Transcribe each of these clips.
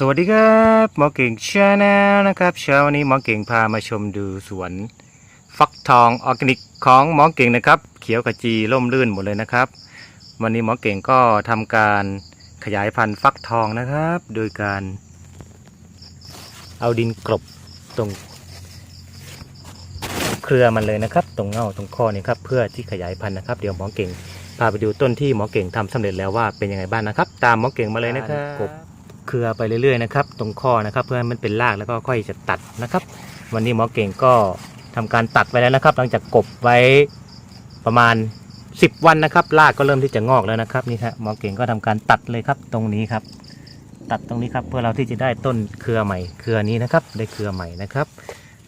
สวัสดีครับหมอเก่งชาแนลนะครับเช้าวันนี้หมอเก่งพามาชมดูสวนฟักทองออร์แกนิกของหมอเก่งนะครับ เขียวขจีร่มรื่นหมดเลยนะครับ วันนี้หมอเก่งก็ทำการขยายพันธุ์ฟักทองนะครับ โดยการเอาดินกลบตรงเครือมันเลยนะครับ ตรงเงาตรงข้อนี่ครับเพื่อที่ขยายพันธุ์นะครับเดี๋ยวหมอเก่งพาไปดูต้นที่หมอเก่งทำสำเร็จแล้วว่าเป็นยังไงบ้างนะครับ ตามหมอเก่งมาเลยนะครับ เครือไปเรื่อยๆนะครับตรงข้อนะครับ เพื่อให้มันเป็นรากแล้วก็ค่อยจะตัดนะครับ วันนี้หมอเก่งก็ทำการตัดไปแล้วนะครับ หลังจากกบไว้ประมาณ 10 วันนะครับรากก็เริ่มที่จะงอกแล้วนะครับนี่ครับหมอเก่งก็ทำการตัดเลยครับตรงนี้ครับ ตัดตรงนี้ครับเพื่อเราที่จะได้ต้นเครือใหม่ เครือนี้นะครับ ได้เครือใหม่นะครับ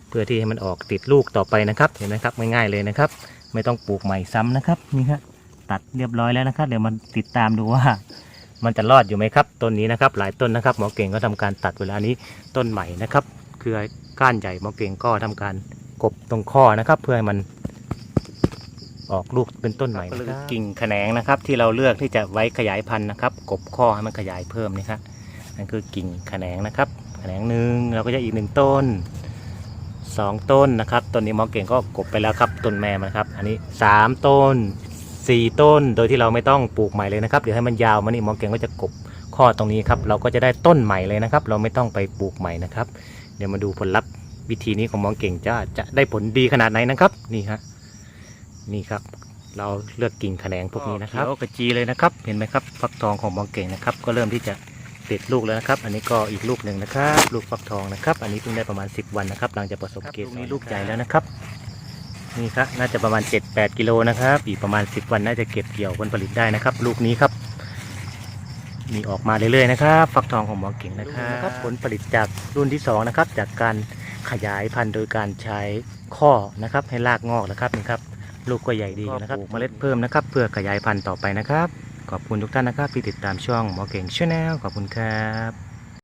เพื่อที่ให้มันออกติดลูกต่อไปนะครับเห็นไหมครับง่ายๆเลยนะครับ ไม่ต้องปลูกใหม่ซ้ำนะครับนี่ครับตัดเรียบร้อยแล้วนะครับ เดี๋ยวมันติดตามดูว่า มันจะรอดอยู่ไหมครับ ต้นนี้นะครับ หลายต้นนะครับ หมอเก่งก็ทำการตัดเวลานี้ต้นใหม่นะครับ คือก้านใหญ่หมอเก่งก็ทำการกบตรงข้อนะครับ เพื่อให้มันออกลูกเป็นต้นใหม่นะครับกิ่งแขนงนะครับ ที่เราเลือกที่จะไว้ขยายพันธุ์นะครับ กบข้อให้มันขยายเพิ่มนี่ครับนั่นคือกิ่งแขนงนะครับแขนงหนึ่งเราก็จะอีกหนึ่งต้นสองต้นนะครับต้นนี้หมอเก่งก็กบไปแล้วครับต้นแม่มันครับ อันนี้สามต้น สี่ต้น โดยที่เราไม่ต้องปลูกใหม่เลยนะครับ เดี๋ยวให้มันยาวมานี่หมอเก่งก็จะกบข้อตรงนี้ครับ เราก็จะได้ต้นใหม่เลยนะครับ เราไม่ต้องไปปลูกใหม่นะครับ เดี๋ยวมาดูผลลัพธ์วิธีนี้ของหมอเก่งจะจะได้ผลดีขนาดไหนนะครับ นี่ฮะ นี่ครับ เราเลือกกิ่งแขนงพวกนี้นะครับกระจีเลยนะครับ เห็นไหมครับ ฟักทองของหมอเก่งนะครับ ก็เริ่มที่จะติดลูกแล้วนะครับ อันนี้ก็อีกลูกหนึ่งนะครับ ลูกฟักทองนะครับ อันนี้เพิ่งได้ประมาณ 10 วันนะครับ หลังจากผสมเกสรนี้ลูกใหญ่แล้วนะครับ นี่ครับน่าจะประมาณ 7-8 กิโลนะครับ อีกประมาณ 10 วันน่าจะเก็บเกี่ยวผลผลิตได้นะครับ ลูกนี้ครับ มีออกมาเรื่อยๆนะครับ ฟักทองของหมอเก่งนะครับ ผลผลิตจากรุ่นที่สองนะครับ จากการขยายพันธุ์โดยการใช้ข้อนะครับ ให้รากงอกนะครับนี่ครับ ลูกก็ใหญ่ดีนะครับปลูกเมล็ดเพิ่มนะครับ เพื่อขยายพันธุ์ต่อไปนะครับ ขอบคุณทุกท่านนะครับที่ติดตามช่องหมอเก่งชาแนลขอบคุณครับ